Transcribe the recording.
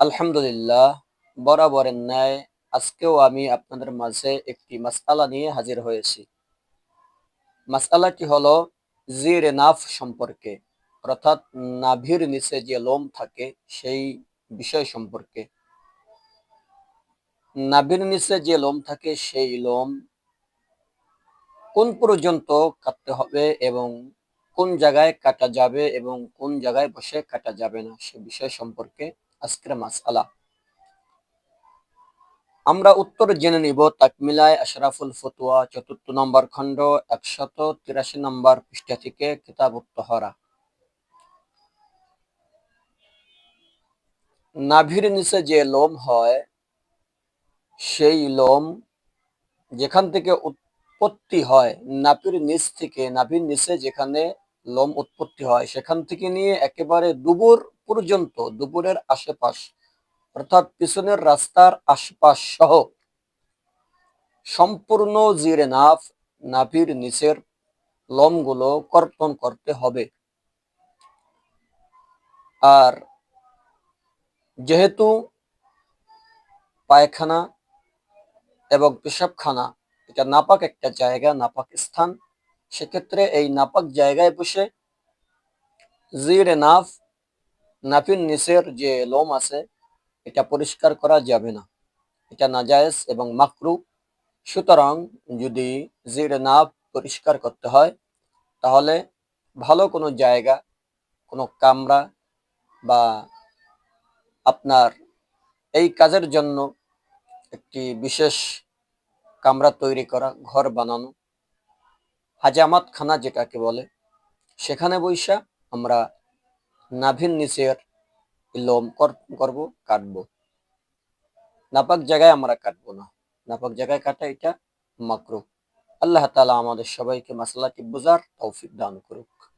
আলহামদুলিল্লাহ বরাবরের ন্যায় আজকেও আমি আপনাদের মাঝে একটি মাসআলা নিয়ে হাজির হয়েছি। মাসআলাটি হলো জির নাফ সম্পর্কে, অর্থাৎ নাভির নিচে যে লোম থাকে সেই বিষয় সম্পর্কে। নাভির নিচে যে লোম থাকে সেই লোম কোন পর্যন্ত কাটতে হবে এবং কোন জায়গায় কাটা যাবে এবং কোন জায়গায় বসে কাটা যাবে না সে বিষয় সম্পর্কে আজকের মাসআলা। আমরা উত্তর জেনে নিব, তাকমিলায় আশরাফুল ফতুয়া, চতুর্থ নম্বর খণ্ড, একশত তিরাশি নম্বর পৃষ্ঠা থেকে কিতাব উত্তহরা। নাভির নিচে যে লোম হয়, সেই লোম যেখান থেকে উৎপত্তি হয় নাভির নিচ থেকে, নাভির নিচে যেখানে লোম উৎপত্তি হয়, সেখান থেকে নিয়ে একেবারে দুপুর পর্যন্ত দুপুরের আশেপাশ, অর্থাৎ পিছনের রাস্তার আশপাশ সহ সম্পূর্ণ জিরে নাফ, নাভির নিচের লমগুলো কর্তন করতে হবে। আর যেহেতু পায়খানা এবং পেশাবখানা, এটা নাপাক একটা জায়গা, নাপাক স্থান, সেক্ষেত্রে এই নাপাক জায়গায় বসে জিরে নাফ নাফির নিচের যে লোম আছে, এটা পরিষ্কার করা যাবে না। এটা নাজায়েজ এবং মাকরু। সুতরাং যদি জির নাভ পরিষ্কার করতে হয়, তাহলে ভালো কোনো জায়গা, কোনো কামরা বা আপনার এই কাজের জন্য একটি বিশেষ কামরা তৈরি করা, ঘর বানানো হাজামাত খানা যেটাকে বলে, সেখানে বৈশা আমরা নাভির নিচের লোম করব, কাটবো। নাপাক জায়গায় আমরা কাটবো না। নাপাক জায়গায় কাটা এটা মাকরু। আল্লাহ তালা আমাদের সবাইকে মাসালাটি বোঝার তৌফিক দান করুক।